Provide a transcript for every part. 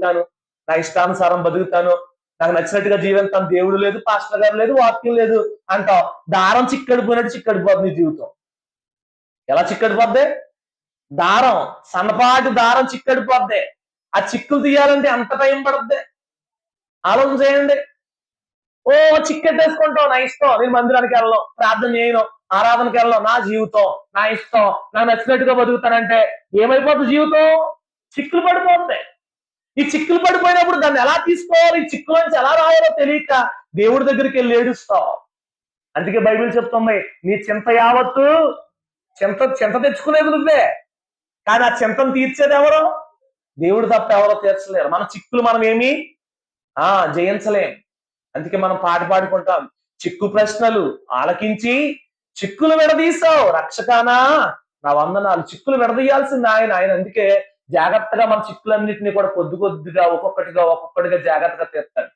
బ్రతుకుతాను నా ఇష్టానుసారం బతుకుతాను నాకు నచ్చినట్టుగా జీవితం దేవుడు లేదు పాస్టర్ గారు లేదు వాక్యం లేదు అంటావు దారం చిక్కడిపోయినట్టు చిక్కడిపోద్ది నీ జీవితం. ఎలా చిక్కడిపోద్ది దారం సన్నపాటి దారం చిక్కడిపోద్ది ఆ చిక్కులు తీయాలంటే ఎంత టైం పడుద్ది? ఆలోచన చేయండి. ఓ చిక్కెట్టేసుకుంటావు నా ఇష్టం నేను మందిరానికి వెళ్ళను ప్రార్థన చేయను ఆరాధనకి వెళ్ళను నా జీవితం నా ఇష్టం నాకు నచ్చినట్టుగా బతుకుతానంటే ఏమైపోతుంది జీవితం? చిక్కులు పడిపోతుంది ఈ చిక్కులు పడిపోయినప్పుడు దాన్ని ఎలా తీసుకోవాలి? ఈ చిక్కుల నుంచి ఎలా రావాలో తెలియక దేవుడి దగ్గరికి వెళ్ళి ఏడుస్తావు అందుకే బైబిల్ చెప్తుంది నీ చింత యావత్తు చింత చింత తెచ్చుకునేది నువ్వే. కానీ ఆ చింతను తీర్చేది ఎవరో? దేవుడు తప్ప ఎవరో తీర్చలేరు. మన చిక్కులు మనం ఏమి? ఆ జయించలేం. అందుకే మనం పాట పాడుకుంటాం. చిక్కు ప్రశ్నలు ఆలకించి చిక్కులు విడదీసావు. రక్షకానా నా వందనాలు. చిక్కులు విడదీయాల్సింది ఆయన. ఆయన అందుకే జాగ్రత్తగా మన చిక్కులన్నింటినీ కూడా కొద్ది కొద్దిగా ఒక్కొక్కటిగా ఒక్కొక్కటిగా జాగ్రత్తగా తీస్తాడు.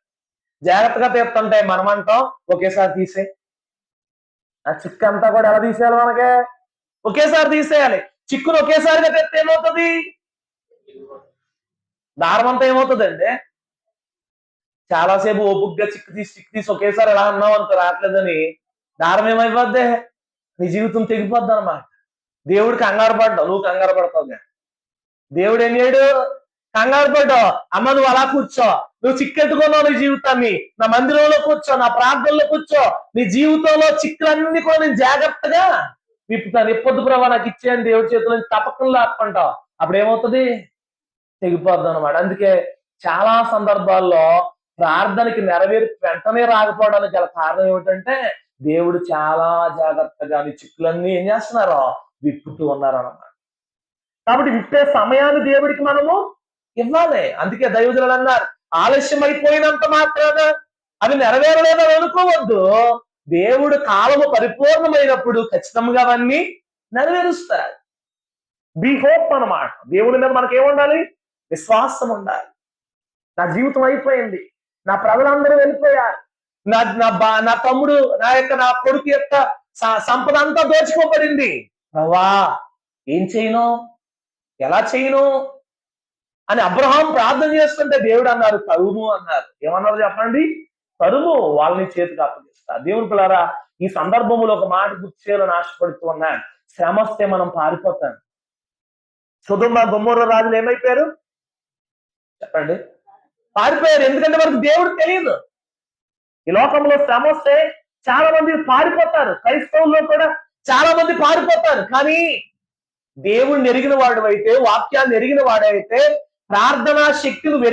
జాగ్రత్తగా తీస్తుంటే మనం అంటాం ఒకేసారి తీసే ఆ చిక్కు అంతా కూడా ఎలా తీసేయాలి మనకే? ఒకేసారి తీసేయాలి. చిక్కును ఒకేసారిగా తెస్తే ఏమవుతుంది? దారం అంతా ఏమవుతుందండి చాలాసేపు ఓపుగ్గా చిక్కు తీసి చిక్కు తీసి ఒకేసారి ఎలా అన్నావు అంత రావట్లేదని దారం ఏమైపోద్ది? నీ జీవితం తెగిపోద్ది అనమాట దేవుడు కంగారు పడ్డావు నువ్వు కంగారు పడతావు దేవుడు ఏం చేయడు? కంగారు పడ్డో అమ్మ నువ్వు అలా కూర్చో. నువ్వు చిక్కెట్టుకున్నావు నీ జీవితాన్ని. నా మందిరంలో కూర్చో నా ప్రార్థనలో కూర్చో. నీ జీవితంలో చిక్కులన్నీ కూడా నేను జాగ్రత్తగా విప్పుతాను. ఎప్పొద్దు ప్రభా నాకు ఇచ్చేయని దేవుడి చేతిలో నుంచి ఆపుకుంటావు అప్పుడు ఏమవుతుంది? తెగిపోద్ది అనమాట అందుకే చాలా సందర్భాల్లో ప్రార్థనకి నెరవేరు వెంటనే రాకపోవడానికి గల కారణం ఏమిటంటే దేవుడు చాలా జాగ్రత్తగా నీ చిక్కులన్నీ ఏం చేస్తున్నారు విప్పుతూ ఉన్నారన్నమాట. కాబట్టి విప్పే సమయాన్ని దేవుడికి మనము ఇవ్వాలి. అందుకే దైవజనులు అన్నారు ఆలస్యం అయిపోయినంత మాత్రాన అవి నెరవేరలేదని అనుకోవద్దు. దేవుడు కాలము పరిపూర్ణమైనప్పుడు ఖచ్చితంగా అవన్నీ నెరవేరుస్తారు బి హోప్ అన్నమాట. దేవుడి మీద మనకి ఏముండాలి విశ్వాసం ఉండాలి. నా జీవితం అయిపోయింది. నా ప్రజలందరూ వెళ్ళిపోయారు. నా నా బా నా తమ్ముడు నా యొక్క నా కొడుకు యొక్క సంపద అంతా దోచుకోబడింది. ఏం చేయను? ఎలా చేయను? అని అబ్రహాం ప్రార్థన చేస్తుంటే దేవుడు అన్నారు తరుము అన్నారు. ఏమన్నారు చెప్పండి? తరుము వాళ్ళని చేతికి అప్పగిస్తా. దేవుని పిల్లరా ఈ సందర్భంలో ఒక మాట గుర్తు చేయాలని ఆశపడుతూ ఉన్నాను శ్రమ వస్తే మనం పారిపోతాం. సుధుమ గుమ్మూర రాజులు ఏమైపోయారు? చెప్పండి. పారిపోయారు. ఎందుకంటే మనకు దేవుడు తెలియదు. ఈ లోకంలో శ్రమ వస్తే చాలా మంది పారిపోతారు. క్రైస్తవుల్లో కూడా చాలా మంది పారిపోతారు. కానీ దేవుణ్ణి ఎరిగిన వాడు అయితే వాక్యాన్ని ఎరిగిన వాడైతే ప్రార్థనా శక్తిని వెరిగి